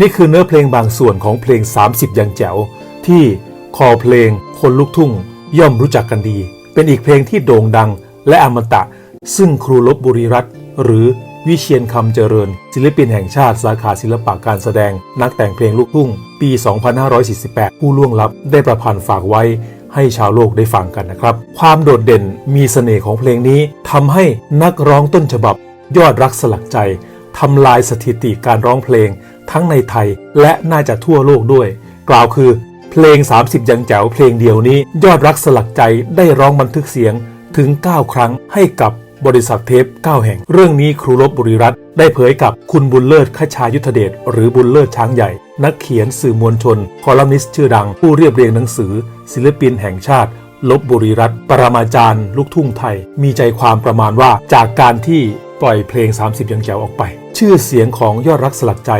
นี่คือเนื้อเพลงบางส่วนของเพลง 30 ยังแจ๋ว ที่คอเพลงคนลูกทุ่ง ย่อมรู้จักกันดี เป็นอีกเพลงที่โด่งดังและอมตะ ซึ่งครูลบบุรีรัตน์หรือวิเชียนคำเจริญ ศิลปินแห่งชาติสาขาศิลปะการแสดง นักแต่งเพลงลูกทุ่ง ปี 2548 ผู้ล่วงลับได้ประพันธ์ฝากไว้ให้ชาวโลกได้ฟังกันนะครับ ความโดดเด่นมีเสน่ห์ของเพลงนี้ทำให้นักร้องต้นฉบับ ยอดรักสลักใจทำลายสถิติการร้องเพลงทั้งในไทยและน่าจะทั่วโลกด้วย กล่าวคือ เพลง 30 ยังแจ๋วเพลงเดียวนี้ ยอดรักสลักใจได้ร้องบันทึกเสียงถึง 9 ครั้งให้กับบริษัทเทป 9 แห่ง เรื่องนี้ครูลบบุรีรัตน์ได้เผยกับคุณบุญเลิศขชายุทธเดชหรือบุญเลิศช้างใหญ่ นักเขียนสื่อมวลชน คอลัมนิสต์ชื่อดัง ผู้เรียบเรียงหนังสือ ศิลปินแห่งชาติลบบุรีรัตน์ปรมาจารย์ ลูกทุ่งไทย มีใจความประมาณว่าจากการที่ ปล่อยเพลง 30 ยังแจ๋วออกไป ชื่อเสียงของยอดรักสลักใจ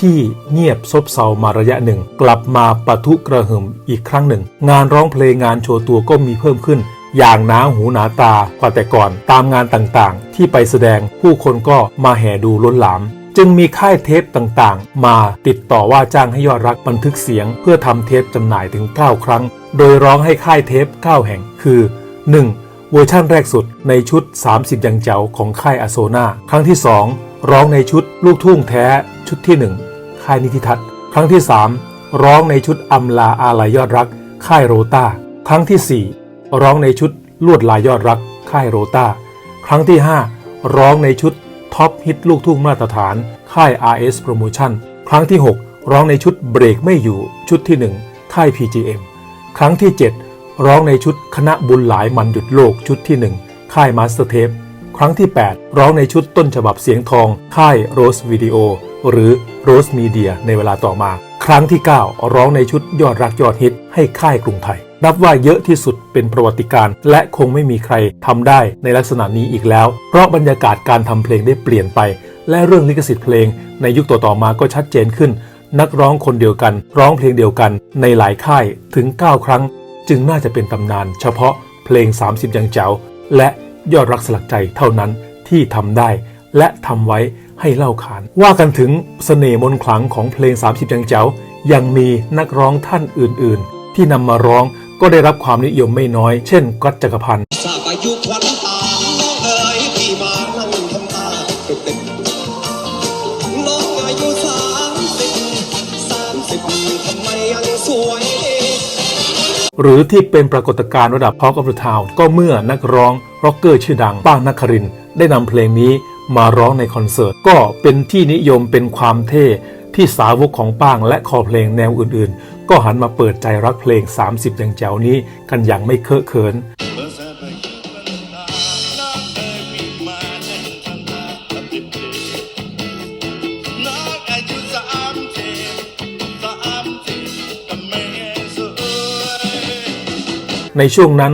ที่เงียบซบเซามาระยะหนึ่ง กลับมาปะทุกระหึ่มอีกครั้งหนึ่ง งานร้องเพลงงานโชว์ตัวก็มีเพิ่มขึ้น อย่างหนาหูหนาตากว่าแต่ก่อน ตามงานต่างๆ ที่ไปแสดงผู้คนก็มาแห่ดูล้นหลาม จึงมีค่ายเทปต่างๆ มาติดต่อว่าจ้างให้ยอดรักบันทึกเสียง เพื่อทำเทปจำหน่ายถึง 9 ครั้ง โดยร้องให้ค่ายเทป 9 แห่งคือ 1. เวอร์ชั่นแรกสุดในชุด 30 ยังเจ๋วของค่ายอโซนาครั้งที่ 2 ร้องในชุดลูกทุ่งแท้ชุดที่ 1 ค่ายนิติทัศน์ ครั้งที่ 3 ร้องในชุดอำลาอาลัยยอดรัก ค่ายโรตาครั้งทีสี่ 4 ร้องในชุดลวดลายยอดรัก ค่ายโรตาครั้งที่ 5 ร้องในชุดท็อปฮิตลูกทุ่งมาตรฐาน ค่าย RS Promotion ครั้งที่ 6 ร้องในชุดเบรกไม่อยู่ชุดที่ 1 ค่าย PGM ครั้งที่ 7 ร้องในชุดคณะบุญหลายมันหยุดโลกชุดที่ 1 ค่ายมาสเตอร์เทปครั้งที่ 8 ร้องในชุดต้นฉบับเสียงทอง ค่ายโรสวิดีโอหรือโรสมีเดียในเวลาต่อมา ครั้งที่ 9 ร้องในชุดยอดรักยอดฮิตให้ค่ายกรุงไทย นับว่าเยอะที่สุดเป็นประวัติการณ์และคงไม่มีใครทำได้ในลักษณะนี้อีกแล้ว เพราะบรรยากาศการทำเพลงได้เปลี่ยนไป และเรื่องลิขสิทธิ์เพลง ในยุคต่อๆมาก็ชัดเจนขึ้น นักร้องคนเดียวกัน ร้องเพลงเดียวกัน ในหลายค่ายถึง 9 ครั้ง จึงน่าจะเป็นตำนานเฉพาะเพลง 30 ยังแจ๋วและยอดรักสลักใจเท่านั้นที่ทำได้ และทำไว้ให้เล่าขาน ว่ากันถึงเสน่ห์มนต์ขลังของเพลง 30 ยังแจ๋วยังมีนักร้องท่านอื่น ๆ ที่นำมาร้องก็ได้รับความนิยมไม่น้อย เช่นก๊อตจักรพันธ์ หรือที่เป็นปรากฏการณ์ระดับ Talk of the Town ก็เมื่อนักร้องร็อกเกอร์ชื่อดังป้างนักครินได้นำเพลงนี้มาร้องในคอนเสิร์ต ก็เป็นที่นิยมเป็นความเท่ที่สาวกของป้างและคอเพลงแนวอื่นๆ ก็หันมาเปิดใจรักเพลง 30อย่างแจ๋วนี้กันอย่างไม่เคอะเขิน ในช่วงนั้น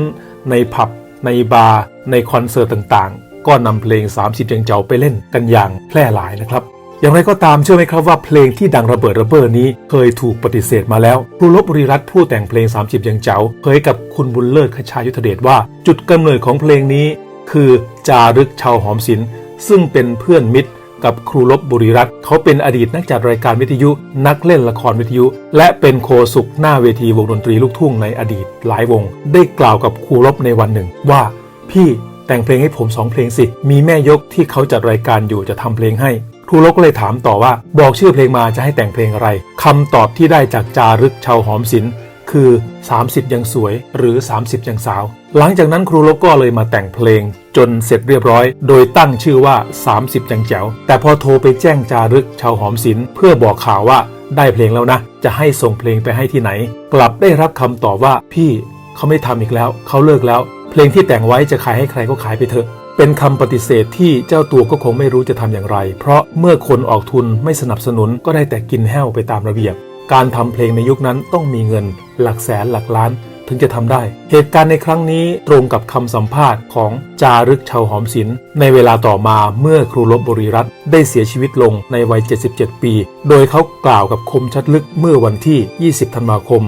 ในผับ ในบาร์ ในคอนเสิร์ตต่างๆ ก็นำเพลง 30ยังเจ้าไปเล่นกันอย่างแพร่หลายนะครับ อย่างไรก็ตามเชื่อไหมครับว่าเพลงที่ดังระเบิดระเบ้อนี้เคยถูกปฏิเสธมาแล้วครูลบุรีรัตน์ผู้แต่งเพลง 30ยังเจ้าเผยกับคุณบุญเลิศขชายุทธเดชว่า จุดกำเนิดของเพลงนี้ คือจารึกชาวหอมศิลป์ซึ่งเป็นเพื่อนมิตร กับครูลบบุรีรัตน์เขาเป็นอดีตนักจัดรายการวิทยุ นักเล่นละครวิทยุ และเป็นโคสุกหน้าเวทีวงดนตรีลูกทุ่งในอดีตหลายวง ได้กล่าวกับครูลบในวันหนึ่ง ว่าพี่แต่งเพลงให้ผมสองเพลงสิ มีแม่ยกที่เขาจัดรายการอยู่จะทำเพลงให้ครูลบก็เลยถามต่อว่า บอกชื่อเพลงมาจะให้แต่งเพลงอะไรคำตอบที่ได้จากจารึกชาวหอมศิลป์ คือ 30 ยังสวยหรือ 30 ยังสาว หลังจากนั้นครูลบก็เลยมาแต่งเพลง จนเสร็จเรียบร้อย โดยตั้งชื่อว่า 30 ยังแจ๋ว แต่พอโทรไปแจ้งจารึกชาวหอมศิลป์เพื่อบอกข่าวว่าได้เพลงแล้วนะ จะให้ส่งเพลงไปให้ที่ไหน กลับได้รับคำตอบว่าพี่เขาไม่ทำอีกแล้ว เขาเลิกแล้ว เพลงที่แต่งไว้จะขายให้ใครก็ขายไปเถอะเป็นคำปฏิเสธที่เจ้าตัวก็คงไม่รู้จะทำอย่างไร เพราะเมื่อคนออกทุนไม่สนับสนุนก็ได้แต่กินแห้วไปตามระเบียบ การทำเพลงในยุคนั้นต้องมีเงินหลักแสนหลักล้านถึงจะทำได้ เหตุการณ์ในครั้งนี้ตรงกับคำสัมภาษณ์ของจารึกชาวหอมศิลป์ในเวลาต่อมาเมื่อครูลบบุรีรัตน์ได้เสียชีวิตลงในวัย 77 ปี โดยเขากล่าวกับคมชัดลึกเมื่อวันที่ 20 ธันวาคม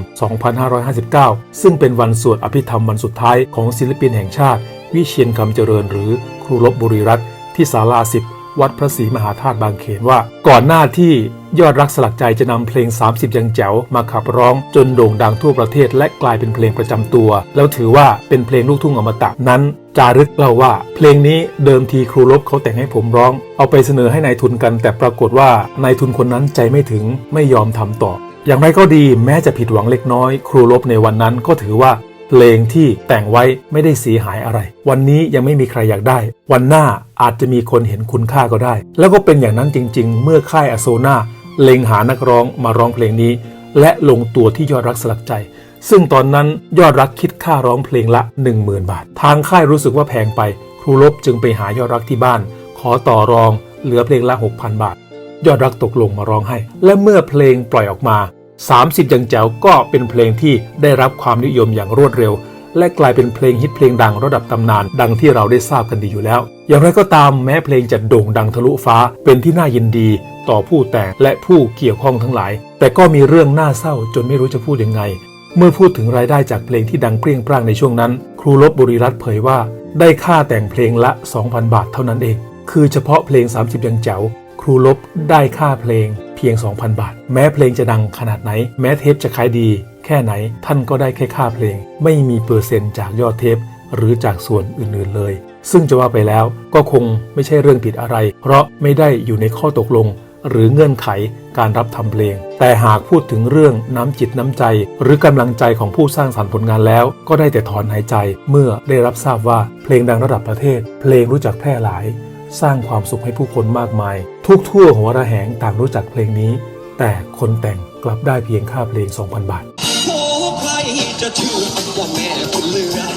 2559 ซึ่งเป็นวันสวดอภิธรรมวันสุดท้ายของศิลปินแห่งชาติ วิเชียนคำเจริญหรือครูลบบุรีรัตน์ที่ศาลาสิบ วัดพระศรีมหาธาตุบางเขนว่า ก่อนหน้าที่ยอดรักสลักใจจะนำเพลง 30 ยังแจ๋วมาขับร้องจนโด่งดังทั่วประเทศและกลายเป็นเพลงประจำตัว แล้วถือว่าเป็นเพลงลูกทุ่งอมตะนั้น จารึกเล่าว่า เพลงนี้เดิมทีครูลบเขาแต่งให้ผมร้อง เอาไปเสนอให้ในายทุนกัน แต่ปรากฏว่านายทุนคนนั้นใจไม่ถึงไม่ยอมทำต่ออย่างไรก็ดีแม้จะผิดหวังเล็กน้อย ครูลบในวันนั้นก็ถือว่า เพลงที่แต่งไว้ไม่ได้เสียหายอะไร วันนี้ยังไม่มีใครอยากได้ วันหน้าอาจจะมีคนเห็นคุณค่าก็ได้ แล้วก็เป็นอย่างนั้นจริง ๆ เมื่อค่ายอโซนาเล็งหานักร้องมาร้องเพลงนี้ และลงตัวที่ยอดรักสลักใจ ซึ่งตอนนั้นยอดรักคิดค่าร้องเพลงละ 10,000 บาท ทางค่ายรู้สึกว่าแพงไป ครูลบจึงไปหายอดรักที่บ้าน ขอต่อรองเหลือเพลงละ 6,000 บาท ยอดรักตกลงมาร้องให้ และเมื่อเพลงปล่อยออกมา 30 ยังแจ๋วก็เป็นเพลงที่ได้รับความนิยมอย่างรวดเร็ว และกลายเป็นเพลงฮิตเพลงดังระดับตำนาน ดังที่เราได้ทราบกันดีอยู่แล้ว อย่างไรก็ตามแม้เพลงจะโด่งดังทะลุฟ้าเป็นที่น่ายินดีต่อผู้แต่งและผู้เกี่ยวข้องทั้งหลาย แต่ก็มีเรื่องน่าเศร้าจนไม่รู้จะพูดยังไง เมื่อพูดถึงรายได้จากเพลงที่ดังเปรี้ยงปร้างในช่วงนั้น ครูลบบุรีรัตน์เผยว่า ได้ค่าแต่งเพลงละ 2,000 บาทเท่านั้นเอง คือเฉพาะเพลง 30 ยังแจ๋วครูลบได้ค่าเพลง เพียง 2,000 บาท แม้เพลงจะดังขนาดไหน แม้เทปจะขายดี แค่ไหนท่านก็ได้แค่ค่าเพลง ไม่มีเปอร์เซ็นต์จากยอดเทป หรือจากส่วนอื่นๆเลย ซึ่งจะว่าไปแล้วก็คงไม่ใช่เรื่องผิดอะไร เพราะไม่ได้อยู่ในข้อตกลง หรือเงื่อนไขการรับทำเพลง แต่หากพูดถึงเรื่องน้ำจิตน้ำใจ หรือกำลังใจของผู้สร้างสรรค์ผลงานแล้ว ก็ได้แต่ถอนหายใจ เมื่อได้รับทราบว่าเพลงดังระดับประเทศ เพลงรู้จักแพร่หลาย สร้างความสุขให้ผู้คนมากมาย ทุกทั่วหัวระแหงต่างรู้จักเพลงนี้ แต่คนแต่งกลับได้เพียงค่าเพลง 2,000 บาทโอ้ใครจะเชื่อว่าแม่คุณเลือ